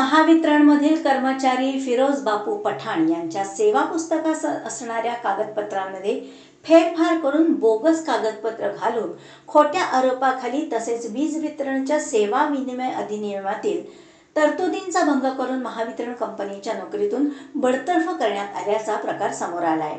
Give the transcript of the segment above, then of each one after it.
महावितरणमधील कर्मचारी फिरोज बापू पठाण यांच्या सेवा पुस्तकास असणाऱ्या कागदपत्रांमध्ये फेरफार करून बोगस कागदपत्र घालून खोट्या आरोपाखाली तसेच वीज वितरणच्या सेवा विनिमय अधिनियमातील तरतुदींचा भंग करून महावितरण कंपनीच्या नोकरीतून बडतर्फ करण्यात आल्याचा प्रकार समोर आलाय.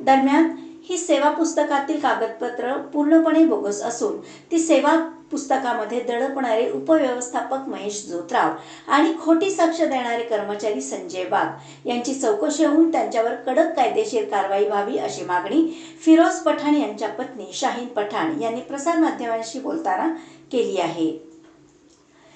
दरम्यान ही सेवा पुस्तकातील कागदपत्र पूर्णपणे बोगस असून ती सेवा पुस्तकामध्ये दडपणारे उपव्यवस्थापक महेश जोत्राव आणि खोटी साक्ष देणारे कर्मचारी संजय बाग यांची चौकशी होऊन त्यांच्यावर कडक कायदेशीर कारवाई व्हावी अशी मागणी फिरोज पठाण यांच्या पत्नी शाहीन पठाण यांनी प्रसारमाध्यमांशी बोलताना केली आहे.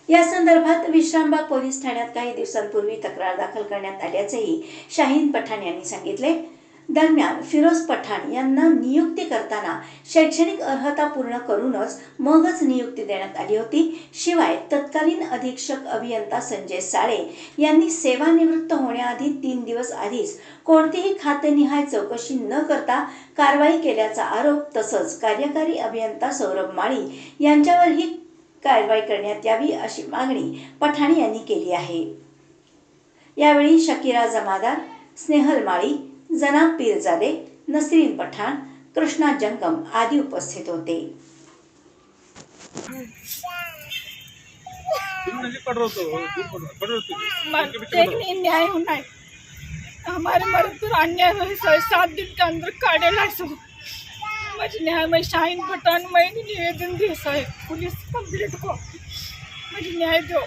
या संदर्भात विश्रामबाग पोलीस ठाण्यात काही दिवसांपूर्वी तक्रार दाखल करण्यात आल्याचेही शाहीन पठाण यांनी सांगितले. दरम्यान फिरोज पठाण यांना नियुक्ती करताना शैक्षणिक अर्हता पूर्ण करूनच मगच नियुक्ती देण्यात आली होती. शिवाय तत्कालीन अधीक्षक अभियंता संजय साळे यांनी सेवानिवृत्त होण्याआधी तीन दिवस आधीच कोणतीही खातेनिहाय चौकशी न करता कारवाई केल्याचा आरोप तसंच कार्यकारी अभियंता सौरभ माळी यांच्यावरही कारवाई करण्यात यावी अशी मागणी पठाण यांनी केली आहे. यावेळी शकीरा जमादार स्नेहल माळी जनाब पीरजादे नसरीन पठाण कृष्णा जंगम आदी उपस्थित होते। न्याय होना है हमारे मर्द पर अन्याय हुए सौ सात दिन के अंदर काढ़े ला सो मुझे न्याय मैं शाहीन पठान मैं निवेदन दे है पुलिस कंप्लीट को मुझे न्याय दो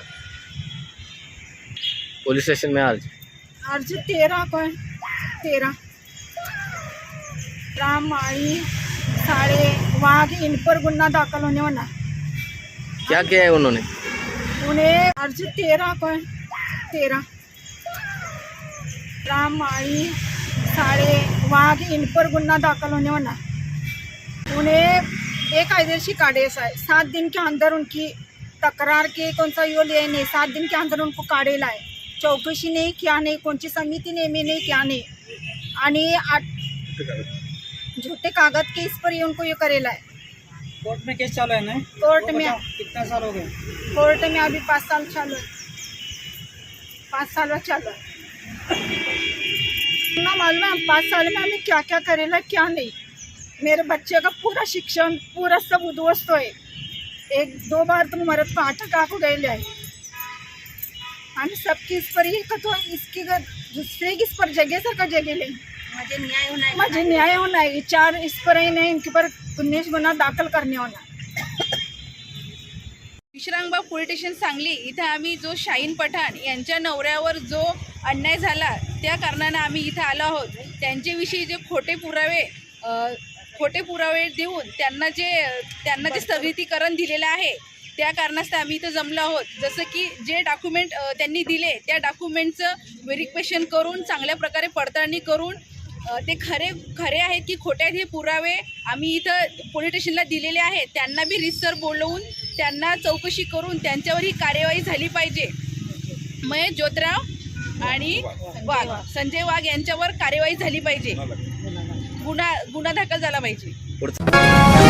पुलिस स्टेशन में आज? अर्ज तेरह को है। तेरह राम माई सारे वहाँ के इन पर गुन्ना दाखिल होने वाला क्या किया है उन्होंने? उन्हें अर्ज तेरह को तेरह राम माई सारे वहाँ के इन पर गुन्ना दाखिल होने वाला उन्हें बेकायदेशी है सात दिन के अंदर उनकी तकरार के कौन सा यो ले नहीं सात दिन के अंदर उनको काढ़े लाए चौकशी नाही क्या नाही कोणची समिती नेमी नाही क्या नाही. आणि आठ झूठे कागज़ के इस पर ये उनको ये करेला है कोर्ट में केस चालू है ना? कोर्ट में कितना साल हो गए? कोर्ट में अभी पाँच साल चालू है पाँच साल में चालू है ना मालूम है पाँच साल में हमें क्या क्या करेला क्या नहीं. मेरे बच्चे का पूरा शिक्षण पूरा सब उद्वस्त है एक दो बार तो मरद को अटक आको गए ले आणि सबकी इस पर ये कतो इसकी दूसरे की इस पर जगह सर का जगह ले मुझे न्याय होना है मुझे न्याय होना है विचार इस पर ही नहीं इनके पर उन्नीस गुना दाखल करने होना विश्रामबाग पोलीस स्टेशन सांगली इथं आम्ही जो शाहीन पठाण यांच्या नवऱ्यावर जो अन्याय झाला त्या कारणानं आम्ही इथं आलो आहोत. त्यांच्याविषयी जे खोटे पुरावे खोटे पुरावे देऊन त्यांना जे त्यांना जे स्थगितीकरण दिलेलं आहे त्या कारणास्तव आम्ही इथं जमलो आहोत. जसं की जे डॉक्युमेंट त्यांनी दिले त्या डॉक्युमेंटचं व्हेरिफिकेशन करून चांगल्या प्रकारे पडताळणी करून ते खरे खरे आहेत की खोटे आहेत हे पुरावे आम्ही इथं पोलीस स्टेशनला दिलेले आहेत. त्यांना बी रिसर बोलवून त्यांना चौकशी करून त्यांच्यावर ही कार्यवाही झाली पाहिजे. महेश ज्योतराव आणि वाघ संजय वाघ यांच्यावर कार्यवाही झाली पाहिजे. गुन्हा गुन्हा दाखल झाला पाहिजे. पुढचं